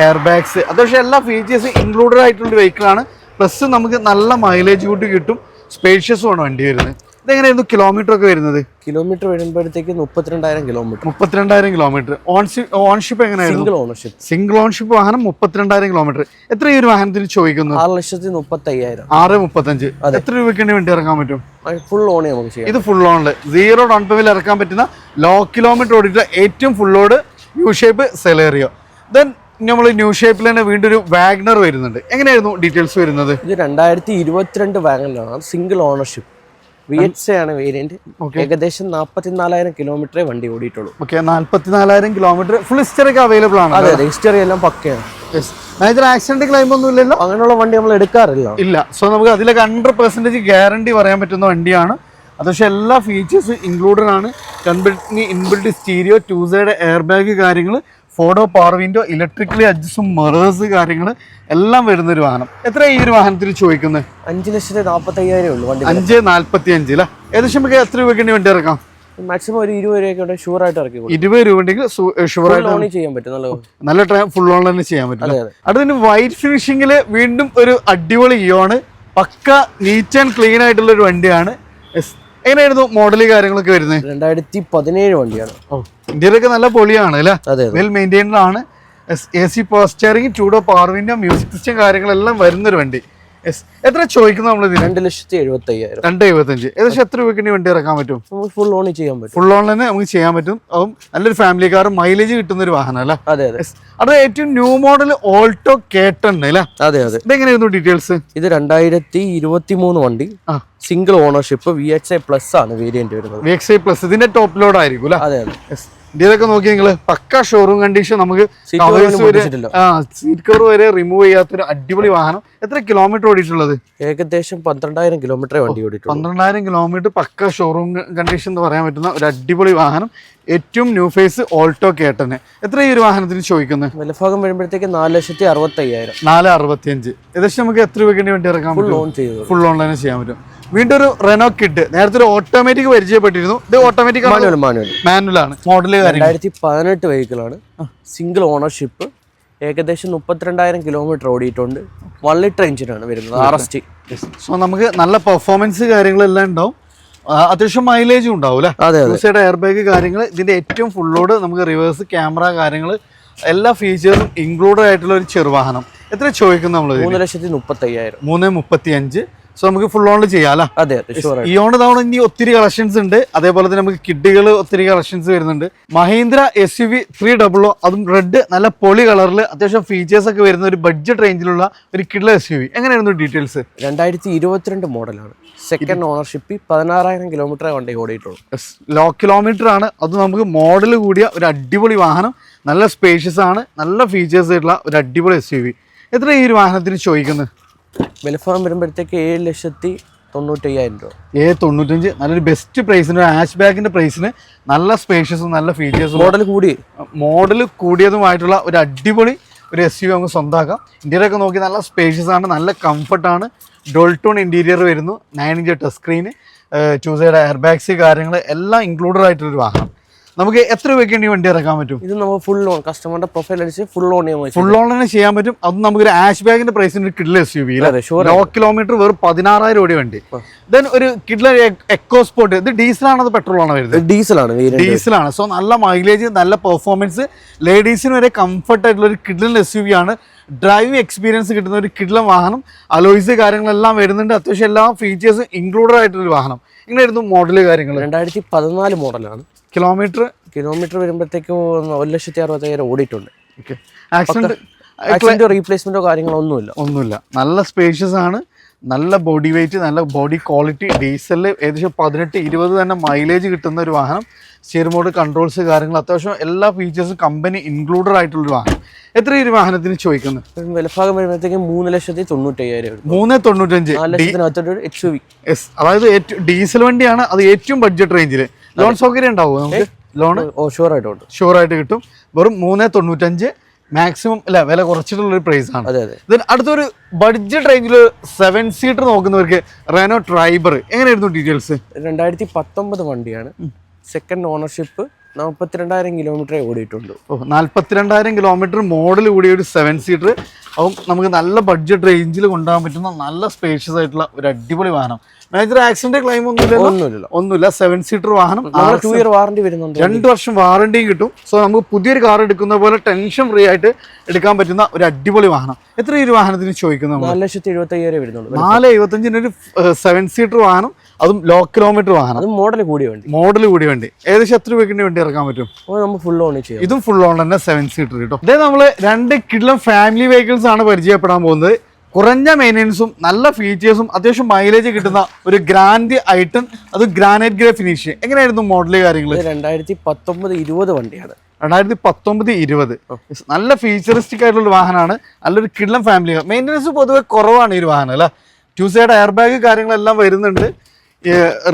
എയർ ബാഗ്സ് അത്യാവശ്യം എല്ലാ ഫീച്ചേഴ്സും ഇൻക്ലൂഡഡ് ആയിട്ടുള്ള ഒരു വെഹിക്കിളാണ് പ്ലസ് നമുക്ക് നല്ല മൈലേജ് കൂട്ടി കിട്ടും. സ്പേഷ്യസും ആണ് വണ്ടി വരുന്നത്? ഇതെങ്ങനെയായിരുന്നു കിലോമീറ്റർ ഒക്കെ വരുന്നത്? കിലോമീറ്റർ വരുമ്പോഴത്തേക്ക് മുപ്പത്തിരണ്ടായിരം കിലോമീറ്റർ മുപ്പത്തിരണ്ടായിരം കിലോമീറ്റർ ഓൺഷിപ്പ് എങ്ങനെയായിരുന്നു? സിംഗിൾ ഓണർഷിപ്പ് സിംഗിൾ ഓൺഷിപ്പ് വാഹനം മുപ്പത്തിരണ്ടായിരം കിലോമീറ്റർ എത്ര ഈ ഒരു വാഹനത്തിന് ചോദിക്കുന്നു ആറ് ലക്ഷത്തി മുപ്പത്തി അയ്യായിരം ആറ് മുപ്പത്തഞ്ച്. എത്ര രൂപയ്ക്ക് വേണ്ടി ഇറക്കാൻ പറ്റും? ഫുൾ ഓൺ നമുക്ക് ചെയ്യാം. ഇത് ഫുൾ ഓണിൽ സീറോ ഡൗൺ പേയ്മെന്റ് ഇറക്കാൻ പറ്റുന്ന ലോ കിലോമീറ്റർ ഓടിയിട്ടുള്ള ഏറ്റവും full load U shape Celerio then നമ്മൾ ന്യൂ ഷേപ്പിൽ തന്നെ വീണ്ടും ഒരു വാഗ്നർ വരുന്നുണ്ട്. എങ്ങനെയായിരുന്നു ഡീറ്റെയിൽസ് വരുന്നത്? ഇത് രണ്ടായിരത്തി ഇരുപത്തിരണ്ട് വാഗനിലാണ് സിംഗിൾ ഓണർഷിപ്പ് വി എച്ച് ആണ് വേരിയന്റ് ഏകദേശം നാൽപ്പത്തിനാലായിരം കിലോമീറ്ററേ വണ്ടി ഓടിയിട്ടുള്ളൂ. ഓക്കെ നാല്പത്തിനാലായിരം കിലോമീറ്റർ ഫുൾ ഹിസ്റ്ററി ഒക്കെ അവൈലബിൾ ആണ് അതെ ഹിസ്റ്ററി എല്ലാം പക്കയാണ്. ആക്സിഡന്റ് ക്ലൈം ഒന്നും ഇല്ലല്ലോ? അങ്ങനെയുള്ള വണ്ടി നമ്മൾ എടുക്കാറില്ല. ഇല്ല. സോ നമുക്ക് അതിലൊക്കെ ഹൺഡ്രഡ് പെർസെന്റേജ് ഗ്യാരണ്ടി പറയാൻ പറ്റുന്ന വണ്ടിയാണ്. അത് പക്ഷേ എല്ലാ ഫീച്ചേഴ്സും ഇൻക്ലൂഡഡ് ആണ്. കൺബിൽറ്റിന് inbuilt stereo two side air bag കാര്യങ്ങൾ ഫോഡോ പവർ വിൻഡോ ഇലക്ട്രിക്കലി അഡ്ജസ്റ്റും മെറേഴ്സ് കാര്യങ്ങൾ എല്ലാം വരുന്ന ഒരു വാഹനം. എത്ര ഈ ഒരു വാഹനത്തിന് ചോദിക്കുന്നത് അഞ്ച് ലക്ഷത്തി നാൽപ്പത്തി അയ്യായിരം ഉള്ളൂ വണ്ടി അഞ്ച് നാല്പത്തി അഞ്ച് അല്ലെ ഏകദേശം നമുക്ക് എത്ര രൂപയ്ക്ക് വണ്ടി ഇറക്കാം? മാക്സിമം ഒരു ഇരുപത് രൂപയൊക്കെ ഷുവർ ആയിട്ട് ഇറക്കി ഇരുപത് രൂപ ഉണ്ടെങ്കിൽ ഷുവർ ആയിട്ട് ചെയ്യാൻ പറ്റും. നല്ല നല്ല ട്രൈ ഫുൾ ഓൺ തന്നെ ചെയ്യാൻ പറ്റും അടുത്തതിന് വൈറ്റ് ഫിനിഷിംഗിൽ വീണ്ടും ഒരു അടിപൊളി ഇയോണ് പക്ക നീറ്റ് ആൻഡ് ക്ലീൻ ആയിട്ടുള്ള ഒരു വണ്ടിയാണ്. Yes. എങ്ങനെയായിരുന്നു മോഡൽ കാര്യങ്ങളൊക്കെ വരുന്നത് രണ്ടായിരത്തി പതിനേഴ് വണ്ടിയാണ് ഇന്ത്യയിലൊക്കെ നല്ല പൊളിയാണ് അല്ലേ? വെൽ മെയിന്റൈൻഡ് ആണ്. എ സി പോസ്റ്ററിങ് ടൂഡോ പവർ വിൻഡോ മ്യൂസിക് സിസ്റ്റം കാര്യങ്ങളെല്ലാം വരുന്നൊരു വണ്ടി. എത്ര ചോദിക്കുന്നു നമ്മൾ ഇതിന് രണ്ട് ലക്ഷത്തി എഴുപത്തി അയ്യായിരം രണ്ട് എഴുപത്തഞ്ച്. ഏകദേശം എത്ര രൂപയ്ക്ക് വണ്ടി ഇറക്കാൻ പറ്റും? നമുക്ക് ഫുൾ ഓൺ ചെയ്യാൻ പറ്റും. ഫുൾ ഓൺ തന്നെ നമുക്ക് ചെയ്യാൻ പറ്റും. അതും നല്ലൊരു ഫാമിലി കാർ മൈലേജ് കിട്ടുന്ന ഒരു വാഹനം അല്ലേ? അതെ അതെ. അത് ഏറ്റവും ന്യൂ മോഡൽ ഓൾട്ടോ കേട്ടൺ അല്ലേ? അതെ അതെ. ഇതെങ്ങനെയായിരുന്നു ഡീറ്റെയിൽസ് ഇത് രണ്ടായിരത്തി ഇരുപത്തി മൂന്ന് വണ്ടി single ownership V H I plus ആണ് വേരിയന്റ് വരുന്നത്. വി എക്സ് ഐ പ്ലസ് ഇതിന്റെ ടോപ്പ് ലോഡ് ആയിരിക്കും അല്ലേ? അതെ അതെ. ഇന്ത്യയിലൊക്കെ നോക്കി നിങ്ങൾ പക്ക ഷോറൂം കണ്ടീഷൻ നമുക്ക് സീറ്റ് കവർ വരെ റിമൂവ് ചെയ്യാത്തൊരു അടിപൊളി വാഹനം. എത്ര കിലോമീറ്റർ ഓടിയിട്ടുള്ളത്? ഏകദേശം പന്ത്രണ്ടായിരം കിലോമീറ്റർ വണ്ടി ഓടിയിട്ടുള്ളൂ. പന്ത്രണ്ടായിരം കിലോമീറ്റർ പക്ക ഷോറൂം കണ്ടീഷൻ എന്ന് പറയാൻ പറ്റുന്ന ഒരു അടിപൊളി വാഹനം. ഏറ്റവും ന്യൂ ഫേസ് ഓൾട്ടോ കേട്ടന് എത്ര ഈ ഒരു വാഹനത്തിന് ചോദിക്കുന്നത് വിലഭാഗം വരുമ്പോഴത്തേക്ക് നാല് ലക്ഷത്തി അറുപത്തി അയ്യായിരം നാല് അറുപത്തിയഞ്ച്. ഏകദേശം നമുക്ക് എത്ര രൂപയ്ക്ക് വേണ്ടി ഇറക്കാൻ ഫുൾ ഓൺ ചെയ്തു ഫുൾ ഓൺലൈനിൽ ചെയ്യാൻ പറ്റും. വീണ്ടും ഒരു റെനോ കിഡ് നേരത്തെ ഒരു ഓട്ടോമാറ്റിക് പരിചയപ്പെട്ടിരുന്നു. ഇത് ഓട്ടോമാറ്റിക് മാനുവൽ മാനുവൽ ആണ്? മോഡൽ രണ്ടായിരത്തി പതിനെട്ട് വെഹിക്കിളാണ് സിംഗിൾ ഓണർഷിപ്പ് ഏകദേശം മുപ്പത്തിരണ്ടായിരം കിലോമീറ്റർ ഓടിയിട്ടുണ്ട്. വൺ ലിറ്റർ എഞ്ചിനാണ് വരുന്നത് ആർ എസ് ടി സോ നമുക്ക് നല്ല പെർഫോമൻസ് കാര്യങ്ങളെല്ലാം ഉണ്ടാവും. അത്യാവശ്യം മൈലേജും ഉണ്ടാവും അല്ലേ? സൈഡ് എയർ ബാഗ് കാര്യങ്ങൾ ഇതിന്റെ ഏറ്റവും ഫുള്ളോട് നമുക്ക് റിവേഴ്സ് ക്യാമറ കാര്യങ്ങൾ എല്ലാ ഫീച്ചേഴ്സും ഇൻക്ലൂഡഡ് ആയിട്ടുള്ള ഒരു ചെറുവാഹനം. എത്ര ചോദിക്കുന്നു നമ്മൾ മൂന്ന് ലക്ഷത്തി മുപ്പത്തി അയ്യായിരം മൂന്ന് മുപ്പത്തി അഞ്ച് സോ നമുക്ക് ഫുൾ ഓണിൽ ചെയ്യാം അല്ല? അതെ ഈ ഇയോണ്ട് തവണ ഇനി ഒത്തിരി കളക്ഷൻസ് ഉണ്ട്. അതേപോലെ തന്നെ നമുക്ക് കിഡുകൾ ഒത്തിരി കളക്ഷൻസ് വരുന്നുണ്ട്. Mahindra S U V three double O അതും റെഡ് നല്ല പൊളി കളറിൽ അത്യാവശ്യം ഫീച്ചേഴ്സ് ഒക്കെ വരുന്ന ഒരു ബഡ്ജറ്റ് റേഞ്ചിലുള്ള ഒരു കിഡ്ല എസ് യു വി എങ്ങനെയായിരുന്നു ഡീറ്റെയിൽസ് രണ്ടായിരത്തി ഇരുപത്തിരണ്ട് മോഡലാണ് സെക്കൻഡ് ഓണർഷിപ്പ് പതിനാറായിരം കിലോമീറ്റർ വണ്ടി ഓടിയിട്ടുള്ളൂ ലോ കിലോമീറ്റർ ആണ്. അത് നമുക്ക് മോഡൽ കൂടിയ ഒരു അടിപൊളി വാഹനം. നല്ല സ്പേഷ്യസ് ആണ്. നല്ല ഫീച്ചേഴ്സ് ആയിട്ടുള്ള ഒരു അടിപൊളി എസ് യു വി എത്ര ഈ ഒരു വാഹനത്തിന് ചോദിക്കുന്നത്? വിലഭാഗം വരുമ്പോഴത്തേക്ക് ഏഴ് ലക്ഷത്തി തൊണ്ണൂറ്റി അയ്യായിരം രൂപ. ഏഴ് തൊണ്ണൂറ്റഞ്ച്. നല്ലൊരു ബെസ്റ്റ് പ്രൈസിന് ആഷ് ബാഗിന്റെ പ്രൈസിന് നല്ല സ്പേഷ്യസും നല്ല ഫീച്ചേഴ്സും മോഡൽ കൂടി. മോഡൽ കൂടിയതുമായിട്ടുള്ള ഒരു അടിപൊളി ഒരു എസ് യു നമുക്ക് സ്വന്തമാക്കാം ഇന്ത്യയിലൊക്കെ നോക്കി നല്ല സ്പേഷ്യസ് ആണ് നല്ല കംഫർട്ടാണ് ഡോൾട്ടോൺ ഇന്റീരിയർ വരുന്നു. നയൻ ഇഞ്ച് ടച്ച് സ്ക്രീന് ചൂസയുടെ എയർ ബാഗ്സ് കാര്യങ്ങൾ എല്ലാം ഇൻക്ലൂഡഡ് ആയിട്ടുള്ളൊരു വാഹനം. നമുക്ക് എത്ര രൂപയ്ക്ക് വേണ്ടി വണ്ടി ഇറക്കാൻ പറ്റും? ഇത് നമുക്ക് ഫുൾ ലോൺ കസ്റ്റമറിന്റെ പ്രൊഫൈൽ അടിച്ച് ഫുൾ ലോൺ ഫുൾ ലോൺ തന്നെ ചെയ്യാൻ പറ്റും. അത് നമുക്കൊരു ആഷ് ബാഗിന്റെ പ്രൈസിന് ഒരു കിഡിൽ എസ് യു ലോ. കിലോമീറ്റർ വെറും പതിനാറായിരം രൂപയുടെ വണ്ടി. ദെൻ ഒരു കിഡ്ലർ എക്കോ സ്പോർട്ട് ഇത് ഡീസലാണോ അത് പെട്രോൾ ആണോ വരുന്നത്? ഡീസലാണ് ഡീസലാണ് സോ നല്ല മൈലേജ് നല്ല പെർഫോമൻസ് ലേഡീസിന് വരെ കംഫർട്ട് ആയിട്ടുള്ള ഒരു കിഡ്ലർ എസ് യു വി ആണ്. ഡ്രൈവിംഗ് എക്സ്പീരിയൻസ് കിട്ടുന്ന ഒരു കിഡ്ലം വാഹനം. അലോയ്സ് കാര്യങ്ങളെല്ലാം വരുന്നുണ്ട്. അത്യാവശ്യം എല്ലാ ഫീച്ചേഴ്സും ഇൻക്ലൂഡഡ് ആയിട്ടുള്ള വാഹനം. ഇങ്ങനെ ആയിരുന്നു മോഡൽ കാര്യങ്ങൾ രണ്ടായിരത്തി പതിനാല് മോഡലാണ് കിലോമീറ്റർ? കിലോമീറ്റർ വരുമ്പോഴത്തേക്ക് ഒരു ലക്ഷത്തി അറുപത്തയ്യായിരം ഓടിയിട്ടുണ്ട്. ഓക്കെ. ആക്സിഡന്റ് ആക്സിഡന്റോ റീപ്ലേസ്മെന്റോ കാര്യങ്ങളോ ഒന്നുമില്ല. ഒന്നുമില്ല. നല്ല സ്പേഷ്യസ് ആണ്. നല്ല ബോഡി വെയിറ്റ് നല്ല ബോഡി ക്വാളിറ്റി ഡീസലിൽ ഏകദേശം പതിനെട്ട് ഇരുപത് തന്നെ മൈലേജ് കിട്ടുന്ന ഒരു വാഹനം. സ്റ്റിയർ മോഡ് കൺട്രോൾസ് കാര്യങ്ങൾ അത്യാവശ്യം എല്ലാ ഫീച്ചേഴ്സും കമ്പനി ഇൻക്ലൂഡഡ് ആയിട്ടുള്ളൊരു വാഹനം. എത്ര ഈ ഒരു വാഹനത്തിന് ചോദിക്കുന്നത് വിലഭാഗം വരുമ്പോഴത്തേക്ക് മൂന്ന് ലക്ഷത്തി തൊണ്ണൂറ്റി അയ്യായിരം മൂന്ന് തൊണ്ണൂറ്റഞ്ച്. അതായത് ഡീസൽ വണ്ടിയാണ് അത് ഏറ്റവും ബഡ്ജറ്റ് റേഞ്ചിൽ ലോൺ സൗകര്യം ഉണ്ടാവുമോ നമുക്ക്? ലോൺ? ആയിട്ട് ആയിട്ടുണ്ട് ഷുവർ ആയിട്ട് കിട്ടും. വെറും മൂന്ന് തൊണ്ണൂറ്റഞ്ച് മാക്സിമം അല്ല വില കുറച്ചിട്ടുള്ള ഒരു പ്രൈസ് ആണ്. അതെ അതെ. അടുത്തൊരു ബഡ്ജറ്റ് റേഞ്ചിൽ സെവൻ സീറ്റർ നോക്കുന്നവർക്ക് റെനോ ട്രൈബർ എങ്ങനെയായിരുന്നു ഡീറ്റെയിൽസ് രണ്ടായിരത്തി പത്തൊമ്പത് വണ്ടിയാണ്. സെക്കൻഡ് ഓണർഷിപ്പ് നാൽപ്പത്തിരണ്ടായിരം കിലോമീറ്റർ ഓടിയിട്ടുണ്ട് ഓ നാല്പത്തിരണ്ടായിരം കിലോമീറ്റർ മോഡൽ കൂടിയ ഒരു സെവൻ സീറ്റർ അപ്പം നമുക്ക് നല്ല ബഡ്ജറ്റ് റേഞ്ചിൽ കൊണ്ടുപോകാൻ പറ്റുന്ന നല്ല സ്പേഷ്യസ് ആയിട്ടുള്ള ഒരു അടിപൊളി വാഹനം. മേജർ ആക്സിഡന്റ് ക്ലെയിം ഒന്നുമില്ല ഒന്നുമില്ല ഒന്നുമില്ല. സെവൻ സീറ്റർ വാഹനം ടു ഇയർ വാറണ്ടി വരുന്നുണ്ട്. രണ്ട് വർഷം വാറണ്ടിയും കിട്ടും. സോ നമുക്ക് പുതിയൊരു കാർ എടുക്കുന്ന പോലെ ടെൻഷൻ ഫ്രീ ആയിട്ട് എടുക്കാൻ പറ്റുന്ന ഒരു അടിപൊളി വാഹനം. എത്ര ഈ ഒരു വാഹനത്തിന് ചോദിക്കുന്നത് നാല് ലക്ഷത്തി എഴുപത്തി അയ്യായിരം വരുന്നുള്ളൂ. നാല് എഴുപത്തഞ്ചിന് ഒരു സെവൻ സീറ്റർ വാഹനം അതും ലോ കിലോമീറ്റർ വാഹനം അത് മോഡൽ കൂടിയ വണ്ടി. മോഡൽ കൂടിയ വണ്ടി. ഏകദേശം എത്ര രൂപയ്ക്ക് വണ്ടി ഇറക്കാൻ പറ്റും? ഫുൾ ഓൺ ചെയ്യും ഇതും ഫുൾ ഓൺ തന്നെ സെവൻ സീറ്റർ കിട്ടും ഇതേ നമ്മൾ രണ്ട് കിഡിലും ഫാമിലി വെഹിക്കിൾസ് ആണ് പരിചയപ്പെടാൻ പോകുന്നത്. കുറഞ്ഞ മെയിന്റെനൻസും നല്ല ഫീച്ചേഴ്സും അത്യാവശ്യം മൈലേജ് കിട്ടുന്ന ഒരു ഗ്രാൻഡ് ഐറ്റം അത് ഗ്രാനൈറ്റ് ഗ്രേ ഫിനിഷ് എങ്ങനെയായിരുന്നു മോഡൽ കാര്യങ്ങൾ രണ്ടായിരത്തി പത്തൊമ്പത് ഇരുപത് വണ്ടിയാണ്. രണ്ടായിരത്തി പത്തൊമ്പത് ഇരുപത് നല്ല ഫീച്ചറിസ്റ്റിക് ആയിട്ടുള്ള ഒരു വാഹനമാണ്. നല്ലൊരു കിഡ്ലം ഫാമിലി മെയിന്റനൻസ് പൊതുവെ കുറവാണ് ഈ ഒരു വാഹനം അല്ല? ടു സൈഡ് എയർ ബാഗ് കാര്യങ്ങളെല്ലാം വരുന്നുണ്ട്.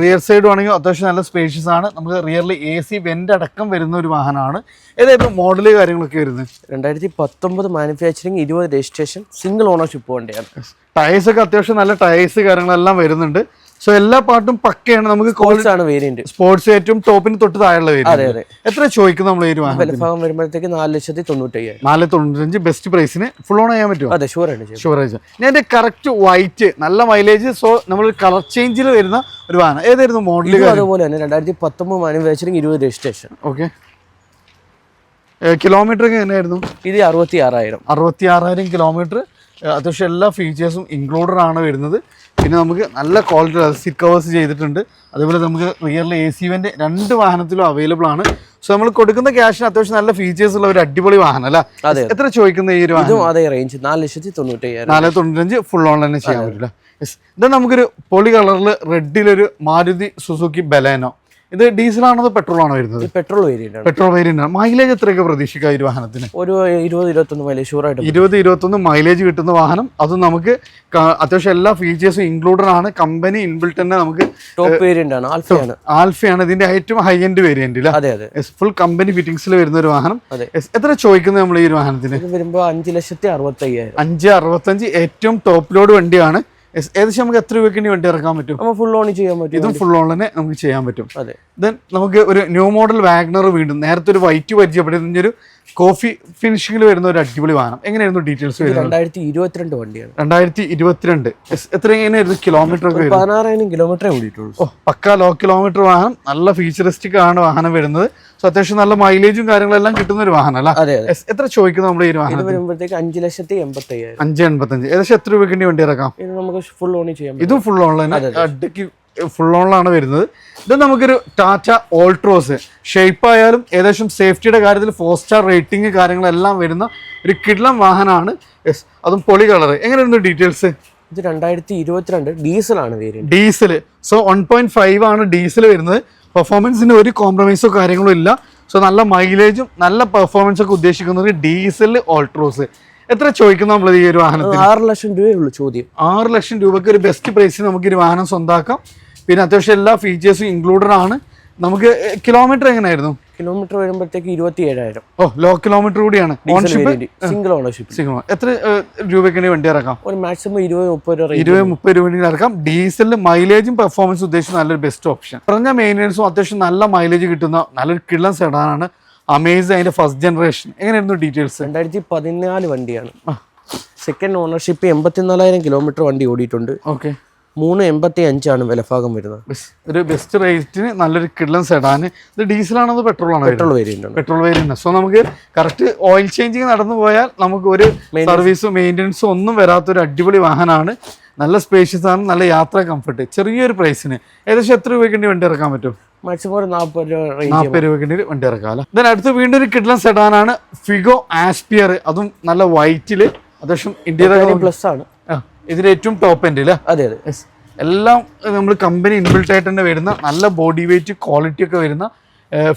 റിയർ സൈഡ് ആണെങ്കിൽ അത്യാവശ്യം നല്ല സ്പേഷ്യസ് ആണ്. നമുക്ക് റിയറിൽ എ സി വെന്റ് അടക്കം വരുന്ന ഒരു വാഹനമാണ്. ഏതായിരുന്നു മോഡൽ കാര്യങ്ങളൊക്കെ വരുന്നത്? രണ്ടായിരത്തി പത്തൊമ്പത് മാനുഫാക്ചറിങ് ഇരുപത് രജിസ്ട്രേഷൻ സിംഗിൾ ഓണർഷിപ്പ് വണ്ടിയാണ് ടയേഴ്സ് ഒക്കെ അത്യാവശ്യം നല്ല ടയേഴ്സ് കാര്യങ്ങളെല്ലാം വരുന്നുണ്ട്. സോ എല്ലാ പാട്ടും പക്കയാണ്. നമുക്ക് കോഴ്സ് ആണ് വേരിയന്റ് സ്പോർട്സ് ഏറ്റവും ടോപ്പിന് തൊട്ട് താഴെയുള്ള വേരിയന്റ് എത്ര ചോദിക്കും നമ്മൾ വിലഭാഗം വരുമ്പോഴത്തേക്ക് നാല് ലക്ഷത്തി തൊണ്ണൂറ്റയ്യായിരം. നാല് തൊണ്ണൂറ്റഞ്ച് ബെസ്റ്റ് പ്രൈസിന് ഫുൾ ഓൺ ചെയ്യാൻ പറ്റുമോ? അതെ ഷുവർ ആണ് ഞാൻ എന്റെ കറക്റ്റ് വൈറ്റ് നല്ല മൈലേജ് സോ നമ്മൾ കളർ ചേഞ്ചിൽ വരുന്ന ഒരു വാഹനം. ഏതായിരുന്നു മോഡൽ അതുപോലെ തന്നെ രണ്ടായിരത്തി പത്തൊമ്പത് മാനുഫാക്ചറിങ് ഇരുപത് രജിസ്ട്രേഷൻ. ഓക്കെ കിലോമീറ്റർ എങ്ങനെയായിരുന്നു? ഇത് അറുപത്തി ആറായിരം അറുപത്തി ആറായിരം കിലോമീറ്റർ അത്യാവശ്യം എല്ലാ ഫീച്ചേഴ്സും ഇൻക്ലൂഡഡ് ആണ് വരുന്നത്. പിന്നെ നമുക്ക് നല്ല ക്വാളിറ്റി സീറ്റ് കവേഴ്സ് ചെയ്തിട്ടുണ്ട്. അതുപോലെ നമുക്ക് റിയറിൽ എ സി വന്റെ രണ്ട് വാഹനത്തിലും അവൈലബിൾ ആണ്. സോ നമ്മൾ കൊടുക്കുന്ന ക്യാഷിന് അത്യാവശ്യം നല്ല ഫീച്ചേഴ്സ് ഉള്ള ഒരു അടിപൊളി വാഹനം അല്ല? എത്ര ചോദിക്കുന്ന ഈ ഒരു അതേ റേഞ്ച് നാല് ലക്ഷത്തി തൊണ്ണൂറ്റി നാല് തൊണ്ണൂറ്റഞ്ച് ഫുൾ ഓൺ തന്നെ ചെയ്യാൻ പറ്റില്ല ഇത് നമുക്കൊരു പൊളി കളറിൽ റെഡിലൊരു മാരുതി സുസുക്കി ബലേനോ ഇത് ഡീസലാണോ അതോ പെട്രോൾ ആണോ വരുന്നത് petrol variant petrol variant mileage എത്രയൊക്കെ പ്രതീക്ഷിക്കുക ഈ വാഹനത്തിന്? ഒരു ഇരുപത് ഇരുപത്തൊന്ന് മൈലേജ് ഷുവർ ആയിട്ട് ഇരുപത് ഇരുപത്തൊന്ന് മൈലേജ് കിട്ടുന്ന വാഹനം. അത് നമുക്ക് അത്യാവശ്യം എല്ലാ ഫീച്ചേഴ്സും ഇൻക്ലൂഡഡ് ആണ്. കമ്പനി ഇൻബിൽട്ട് തന്നെ നമുക്ക് ടോപ്പ് വേരിയന്റ് ആണ്. ആൽഫയാണ് ആൽഫയാണ് ഇതിന്റെ ഏറ്റവും ഹൈ എൻഡ് വേരിയന്റ് അതെ അതെ. ഫുൾ കമ്പനി ഫിറ്റിംഗ്സിൽ വരുന്ന ഒരു വാഹനം. എത്ര ചോദിക്കുന്നത് നമ്മൾ ഈ വാഹനത്തിന്? വരുമ്പോൾ വരുമ്പോ അഞ്ച് ലക്ഷത്തി അറുപത്തി അയ്യായിരം അഞ്ച് അറുപത്തഞ്ച് ഏറ്റവും ടോപ്പ് ലോഡ് വണ്ടിയാണ്. ഏകദേശം നമുക്ക് എത്ര രൂപയ്ക്ക് വണ്ടി ഇറക്കാൻ പറ്റും? ഫുൾ ഓൺ ചെയ്യാൻ പറ്റും ഇതും ഫുൾ ഓൺ തന്നെ നമുക്ക് ചെയ്യാൻ പറ്റും. അതെ. ദെൻ നമുക്ക് ഒരു ന്യൂ മോഡൽ വാഗ്നർ വീണ്ടും നേരത്തെ ഒരു വൈറ്റ് പരിചയപ്പെടുന്ന ഒരു കോഫി ഫിനിഷിംഗിൽ വരുന്ന ഒരു അടിപൊളി വാഹനം. എങ്ങനെയായിരുന്നു ഡീറ്റെയിൽസ് രണ്ടായിരത്തി ഇരുപത്തിരണ്ട് വണ്ടിയാണ്. രണ്ടായിരത്തി ഇരുപത്തിരണ്ട് എത്ര എങ്ങനെയായിരുന്നു കിലോമീറ്റർ ഒക്കെ പതിനാറായിരം കിലോമീറ്ററേ ഓടിയിട്ടുള്ളൂ. ഓ പക്ക ലോ കിലോമീറ്റർ വാഹനം. നല്ല ഫീച്ചറിസ്റ്റിക് ആണ് വാഹനം വരുന്നത്. സോ അത്യാവശ്യം നല്ല മൈലേജും കാര്യങ്ങളെല്ലാം കിട്ടുന്ന ഒരു വാഹനം അല്ല? എത്ര ചോദിക്കുന്നു നമ്മൾ ഈ വാഹനം വരുമ്പോഴത്തേക്ക് അഞ്ച് ലക്ഷത്തി എൺപത്തി അയ്യായിരം അഞ്ച് എൺപത്തഞ്ച്. ഏകദേശം എത്ര രൂപയ്ക്ക് വേണ്ടി വണ്ടി ഇറക്കാം? ഇത് നമുക്ക് ഫുൾ ഓൺ ചെയ്യാം ഇതും ഫുൾ ഓൺലൈൻ അഡ്ഡയ്ക്ക് ഫുൾ ഓണിലാണ് വരുന്നത്. ഇത് നമുക്കൊരു ടാറ്റ ഓൾട്രോസ് ഷേപ്പ് ആയാലും ഏകദേശം സേഫ്റ്റിയുടെ കാര്യത്തിൽ ഫോർ സ്റ്റാർ റേറ്റിംഗ് കാര്യങ്ങളെല്ലാം വരുന്ന ഒരു കിഡ്ലം വാഹനമാണ്. യെസ് അതും പൊളി കളർ എങ്ങനെയായിരുന്നു ഡീറ്റെയിൽസ് ഇത് രണ്ടായിരത്തി ഇരുപത്തിരണ്ട് ഡീസലാണ് variant diesel so one point five ആണ് ഡീസൽ വരുന്നത്. പെർഫോമൻസിന് ഒരു കോംപ്രമൈസോ കാര്യങ്ങളോ ഇല്ല. സോ നല്ല മൈലേജും നല്ല പെർഫോമൻസ് ഒക്കെ ഉദ്ദേശിക്കുന്നത് ഡീസൽ ഓൾട്രോസ് എത്ര ചോദിക്കുന്നു നമ്മൾ ഈ ഒരു വാഹനത്തിന്? ആറ് ലക്ഷം രൂപയേ ഉള്ളൂ ചോദ്യം. ആറ് ലക്ഷം രൂപയ്ക്ക് ഒരു ബെസ്റ്റ് പ്രൈസിൽ നമുക്ക് ഒരു വാഹനം സ്വന്താക്കാം. പിന്നെ അത്യാവശ്യം എല്ലാ ഫീച്ചേഴ്സും ഇൻക്ലൂഡഡ് ആണ്. നമുക്ക് കിലോമീറ്റർ എങ്ങനെയായിരുന്നു? കിലോമീറ്റർ വരുമ്പോഴത്തേക്ക് ഇരുപത്തി ഏഴായിരം ഓ ലോ കിലോമീറ്റർ കൂടിയാണ്. സിംഗിൾ ഓണർഷിപ്പ് സിംഗിൾ എത്ര രൂപയ്ക്ക് വണ്ടി ഇറക്കാം? ഒരു മാക്സിമം ഇരുപത് മുപ്പത് രൂപ. ഇരുപത് മുപ്പത് രൂപ ഇറക്കാം. ഡീസലിൽ മൈലേജും പെർഫോമൻസ് ഉദ്ദേശിച്ച് നല്ലൊരു ബെസ്റ്റ് ഓപ്ഷൻ കുറഞ്ഞ മെയിന്റെനൻസും അത്യാവശ്യം നല്ല മൈലേജ് കിട്ടുന്ന നല്ലൊരു കിള്ളൻ സെഡാനാണ് അമേസ് അതിന്റെ ഫസ്റ്റ് ജനറേഷൻ എങ്ങനെയായിരുന്നു ഡീറ്റെയിൽസ് രണ്ടായിരത്തി പതിനാല് വണ്ടിയാണ് സെക്കൻഡ് ഓണർഷിപ്പ് എൺപത്തിനാലായിരം കിലോമീറ്റർ വണ്ടി ഓടിയിട്ടുണ്ട്. ഓക്കെ മൂന്ന് എൺപത്തി അഞ്ചാണ് വിലഭാഗം വരുന്നത്. ഒരു ബെസ്റ്റ് റേറ്റിന് നല്ലൊരു കിഡ്ലൻ സെഡാന് ഇത് ഡീസലാണോ ആണോ പെട്രോൾ ആണോ petrol variant petrol variant so നമുക്ക് കറക്റ്റ് ഓയിൽ ചേഞ്ചിങ് നടന്നു പോയാൽ നമുക്ക് ഒരു സർവീസും മെയിന്റെനൻസും ഒന്നും വരാത്തൊരു അടിപൊളി വാഹനമാണ്. നല്ല സ്പേഷ്യസ് ആണ് നല്ല യാത്ര കംഫർട്ട് ചെറിയൊരു പ്രൈസിന് ഏകദേശം എത്ര രൂപയ്ക്ക് വണ്ടി ഇറക്കാൻ പറ്റും? മാക്സിമം ഒരു നാൽപ്പത് രൂപ നാൽപ്പത് രൂപയ്ക്ക് വണ്ടി ഇറക്കാം അല്ലേ? ദെൻ അടുത്ത് വീണ്ടും ഒരു കിഡ്ലൻ സെഡാനാണ് ഫിഗോ ആസ്പിയർ അതും നല്ല വൈറ്റിൽ അത്യാവശ്യം ഇന്ത്യയുടെ പ്ലസ് ആണ്. ഇതിന്റെ ഏറ്റവും ടോപ്പ് എൻഡ് അല്ലേ അതെ അതെ. എല്ലാം നമ്മൾ കമ്പനി ഇൻബിൽട്ട് ആയിട്ട് തന്നെ വരുന്ന നല്ല ബോഡി വെയിറ്റ് ക്വാളിറ്റി ഒക്കെ വരുന്ന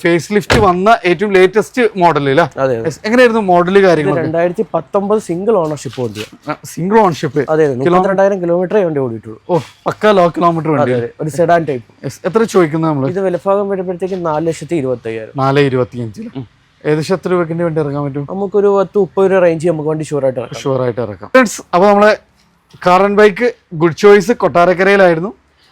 ഫേസ് ലിഫ്റ്റ് വന്ന ഏറ്റവും ലേറ്റസ്റ്റ് Yes. എങ്ങനെയായിരുന്നു മോഡൽ കാര്യങ്ങൾ രണ്ടായിരത്തി പത്തൊമ്പത് സിംഗിൾ ഓണർഷിപ്പ് വണ്ടി സിംഗിൾ ഓണർഷിപ്പ് അതെ രണ്ടായിരം കിലോമീറ്ററേ വണ്ടി ഓടിയിട്ടുള്ളൂ. ഓ പക്ക ലോ കിലോമീറ്റർ വണ്ടി. ഒരു സെഡാൻ ടൈപ്പ്. എത്ര ചോദിക്കുന്നത് നമ്മൾ ഇത് വിലഭാഗം വരുമ്പോഴത്തേക്കും നാല് ലക്ഷത്തി ഇരുപത്തി അയ്യായിരം നാല് ഇരുപത്തി അഞ്ച് ഏകദേശം എത്ര രൂപക്കിന്റെ വണ്ടി ഇറങ്ങാൻ പറ്റും? നമുക്കൊരു പത്ത് മുപ്പത് രൂപ റേഞ്ച് നമുക്ക് വണ്ടി ഷുവർ ആയിട്ട് ഷുവർ ആയിട്ട് ഇറക്കാം. അപ്പോൾ നമ്മളെ car and bike good choice കൊട്ടാരക്കരയിലായിരുന്നു.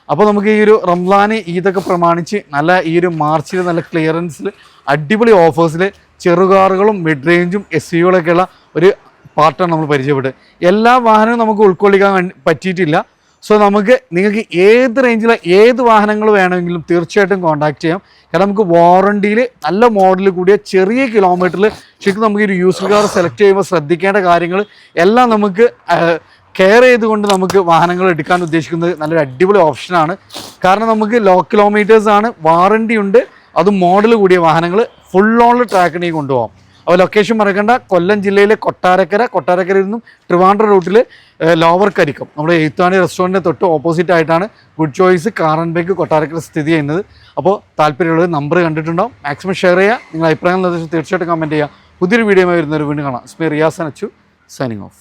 അപ്പോൾ നമുക്ക് ഈ ഒരു റംലാന് ഈദൊക്കെ പ്രമാണിച്ച് നല്ല ഈ ഒരു മാർച്ചിൽ നല്ല ക്ലിയറൻസിൽ അടിപൊളി ഓഫേഴ്സിൽ ചെറുകാറുകളും മിഡ് റേഞ്ചും എസ് യുകളൊക്കെയുള്ള ഒരു പാർട്ടാണ് നമ്മൾ പരിചയപ്പെട്ടത്. എല്ലാ വാഹനവും നമുക്ക് ഉൾക്കൊള്ളിക്കാൻ പറ്റിയിട്ടില്ല. സോ നമുക്ക് നിങ്ങൾക്ക് ഏത് റേഞ്ചിലെ ഏത് വാഹനങ്ങൾ വേണമെങ്കിലും തീർച്ചയായിട്ടും കോൺടാക്ട് ചെയ്യാം. കാരണം നമുക്ക് വാറണ്ടിയിൽ നല്ല മോഡൽ കൂടിയ ചെറിയ കിലോമീറ്ററിൽ ശരിക്കും നമുക്ക് ഒരു യൂസർ കാർ സെലക്ട് ചെയ്യുമ്പോൾ ശ്രദ്ധിക്കേണ്ട കാര്യങ്ങൾ എല്ലാം നമുക്ക് കെയർ ചെയ്തുകൊണ്ട് നമുക്ക് വാഹനങ്ങൾ എടുക്കാൻ ഉദ്ദേശിക്കുന്നത് നല്ലൊരു അടിപൊളി ഓപ്ഷനാണ് കാരണം നമുക്ക് ലോ കിലോമീറ്റേഴ്സ് ആണ് വാറണ്ടി ഉണ്ട്. അതും മോഡൽ കൂടിയ വാഹനങ്ങൾ ഫുൾ ഓൺ ട്രാക്കിനെ കൊണ്ടുപോകാം. അപ്പോൾ ലൊക്കേഷൻ മറക്കണ്ട. കൊല്ലം ജില്ലയിലെ കൊട്ടാരക്കര കൊട്ടാരക്കരയിൽ നിന്നും ട്രിവാൻഡ്ര റൂട്ടിൽ ലോവർ കരിക്കും. നമ്മുടെ എഴുത്താണി റെസ്റ്റോറന്റിന്റെ തൊട്ട് ഓപ്പോസിറ്റ് ആയിട്ടാണ് good choice car and bike Kottarakkara സ്ഥിതി ചെയ്യുന്നത്. അപ്പോൾ താല്പര്യമുള്ളത് നമ്പർ കണ്ടിട്ടുണ്ടാവും. മാക്സിമം ഷെയർ ചെയ്യുക. നിങ്ങൾ അഭിപ്രായം നിർദ്ദേശം തീർച്ചയായിട്ടും കമന്റ് ചെയ്യുക. പുതിയൊരു വീഡിയോ വരുന്നൊരു വീണ്ടും കാണാം. സ്മി റിയാസൻ അച്ചു സൈനിങ് ഓഫ്